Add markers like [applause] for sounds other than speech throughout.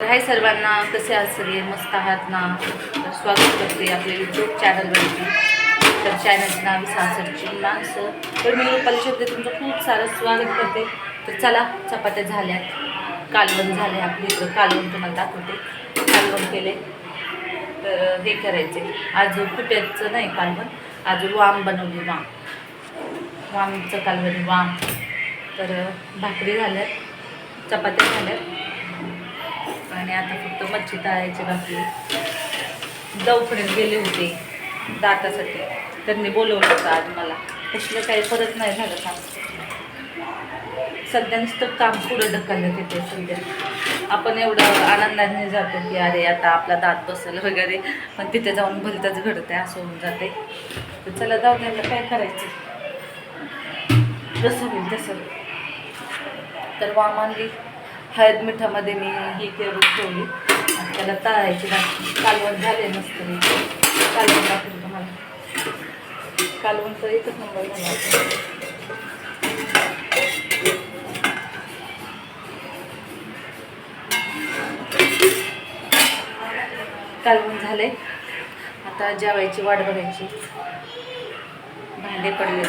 हाय सर्वांना कसे आहात सगळे? मस्त आहात ना? तर स्वागत करते आपल्या यूट्यूब चॅनलवरती तर चॅनलचं नाव सासरची माणसं. तर मी परिषदे तुमचं खूप सारं स्वागत करते. तर चला चपात्या झाल्यात कालवण झाले आपली इकडं कालवण तुम्हाला दाखवते. कालवण केले. तर हे करायचे. आज कुट्याचं नाही कालवण. आज वाम बनवली वाम. वामचं कालवण वाम. तर भाकरी झाल्यात. चपात्या झाल्यात. आणि आता फक्त मच्छी तळायची बाकी. दवखण्यात गेले होते दातासाठी. त्यांनी बोलवलं होतं आज मला. कसलं काही परत नाही झालं काम सध्या नुसतं काम पुढं ढकललं तिथे सध्या. आपण एवढं आनंदाने जातो की अरे आता आपला दात बसेल वगैरे. पण तिथे जाऊन भलतंच घडतं आहे असं होऊन जाते. तर चला जाऊ द्यायला काय करायचं? जसं होईल तसं. तर वामानली हळद मिठामध्ये मी ही करून ठेवली. आणि त्याला तळायची बाकी कालवण झाले मस्त कालवण दाखवलं तुम्हाला. कालवण तर एकच नंबर झाला कालवून कालवण झाले. आता जेवायची वाट बघायची. भांडे पडले.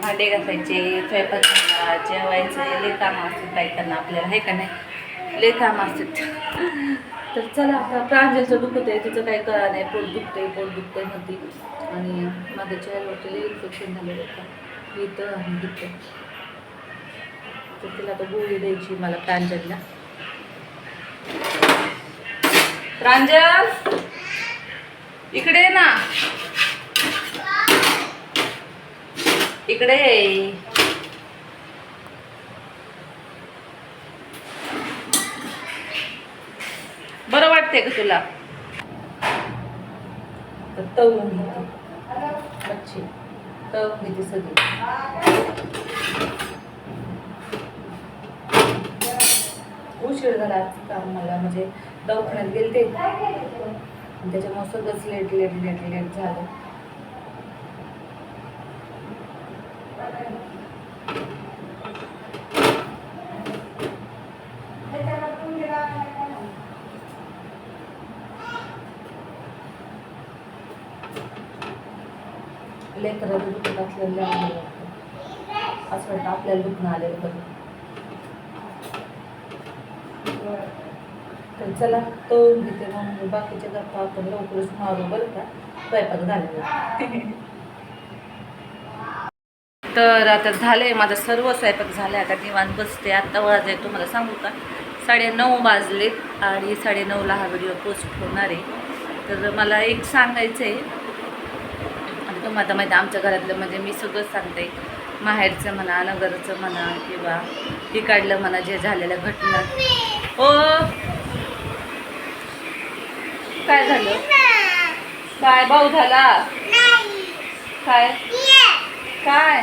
भांडे घासायचे स्वयंपाक करायचा, जेवायचे लय कामं असतात बायकांना आपल्याला हे का नाही? लय कामं असतात तर चला आता प्रांजलचं दुखत आहे तिचं काही कळा नाही पोट दुखतंय पोट दुखतंय म्हणते. आणि माझ्या चेहऱ्यावरती लई इन्फेक्शन झालेलं होतं इथं आणि दुखतं तर तिला आता गोळी द्यायची मला प्रांजलला. प्रांजल! इकडे ना. इकडे वाटते का तुला? तर तळून घेते मच्छी. तळून घेते सगळी. उशीर झाला आज कामाला म्हणजे दवाखान्यात गेलते. आणि त्याच्यामुळे सगळंच लेट लेट लेट लेट झालं. लेकरं दुखत असलेलं आलेलं वाटतं. असं वाटतं आपल्याला दुखणं आलेलं बघ तर चला तो घेते मग बाकीच्या गप्पा आपण लवकरच मारू बरं का. स्वयंपाक झालेला. तर आता झालंय माझा सर्व स्वयंपाक झाला आता निवांत बसते. आत्ता वाज आहे तुम्हाला सांगू का? साडेनऊ वाजले आणि साडेनऊला हा व्हिडिओ पोस्ट होणार आहे. तर मला एक सांगायचं आहे तुम्हाला आता माहिती आमच्या घरातलं म्हणजे मी सगळं सांगते. माहेरचं म्हणा नगरचं म्हणा किंवा तिकडलं म्हणा जे झालेल्या घटना. ओ! काय झालं? काय? भाऊ झाला? काय? काय?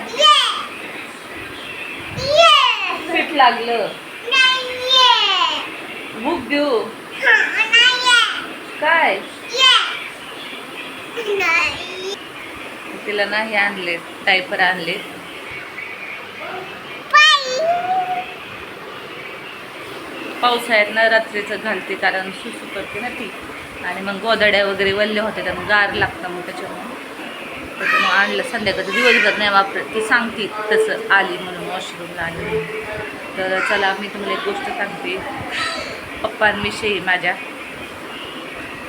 पीठ लागलं. भूक देऊ. काय? तिला नाही आणले टायपर आणले पावसाळ्यात ना रात्रीचं घालते कारण सुसू करते ना ती. आणि मग गोदड्या वगैरे वल्ल्या होत्या त्यामुळे गार लागतं मग त्याच्यामुळे. त्याच्यामुळे आणलं. संध्याकाळचं दिवसभर नाही वापरत ती सांगते तसं आली म्हणून वॉशरूमला आली म्हणून. तर चला मी तुम्हाला एक गोष्ट सांगते. पप्पांविषयी माझ्या.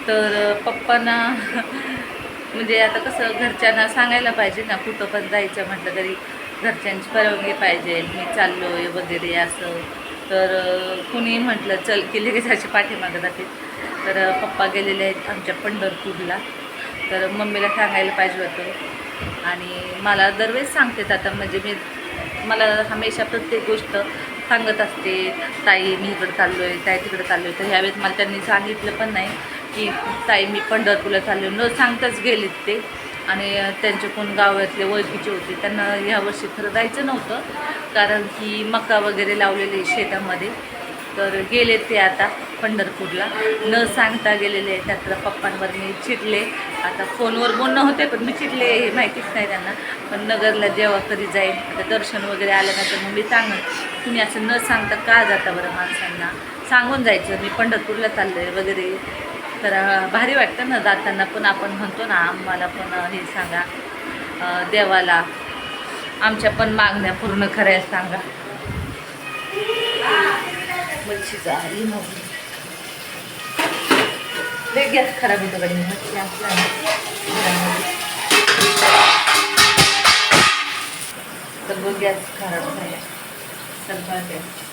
तर पप्पांना [laughs] म्हणजे आता कसं घरच्यांना सांगायला पाहिजे ना कुठं पण जायचं म्हटलं तरी घरच्यांची परवानगी पाहिजे मी चाललो आहे वगैरे असं. तर कुणी म्हटलं चल की लगेच अशी पाठीमागं जाते. तर पप्पा गेलेले आहेत आमच्या पंढरपूरला. तर मम्मीला सांगायला पाहिजे होतं. आणि मला दरवेळेस सांगतेत आता म्हणजे मी मला हमेशा प्रत्येक गोष्ट सांगत असते. ताई मी इकडं चाललो आहे ताई तिकडं चाललो आहे तर ह्यावेळेस मला त्यांनी सांगितलं पण नाही. की ताई मी पंढरपूरला चालले. न सांगताच गेलेत ते. आणि त्यांचे कोण गावातले ओळखीचे होते. त्यांना ह्यावर्षी खरं जायचं नव्हतं कारण की मका वगैरे लावलेले शेतामध्ये. तर गेले ते आता पंढरपूरला. न सांगता गेलेले आहे त्यातला पप्पांवर मी चिडले. आता फोनवर बोलणं होते पण मी चिडले हे माहितीच नाही त्यांना. पण नगरला जेव्हा कधी जाईन आता दर्शन वगैरे आल्यानंतर मग मी सांगेन. तुम्ही असं न सांगता का जाता बरं माणसांना? सांगून जायचं. मी पंढरपूरला चाललं आहे वगैरे. तर भारी वाटतं ना जाताना. पण आपण म्हणतो ना आम्हाला पण हे सांगा देवाला आमच्या पण मागण्या पूर्ण करायला सांगा. मच्छी झाली मग गॅस खराब होतो कडे मच्छी आपल्या. घरामध्ये. सगळं गॅस खराब झाला. सगळं गॅस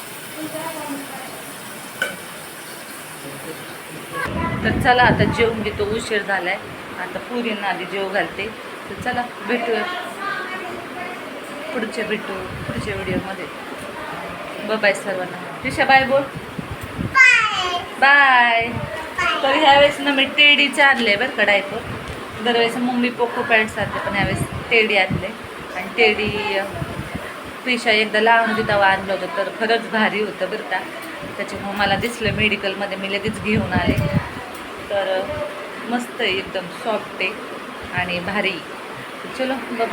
तर चला आता जेवून घेतो उशीर झालाय. आता पुरींना आधी जेव घालते. तर चला भेटूया पुढच्या भेटू पुढच्या व्हिडिओमध्ये. बाय सर्वांना. ऋषा बाय बोल. बाय तर ह्यावेळेस ना मी टेडीचे आणले बरं का डायपर. दरवेळेस मम्मी पोको पॅन्ट्स आणले पण ह्यावेळेस टेडी आणले. आणि टेडी पिशा एकदा लहान होती आणलं होतं तर खरंच भारी होतं बरं का. त्याच्यामुळं मला दिसलं मेडिकलमध्ये मी लगेच घेऊन आले. तर मस्त आहे एकदम सॉफ्ट आहे आणि भारी. चलो बाय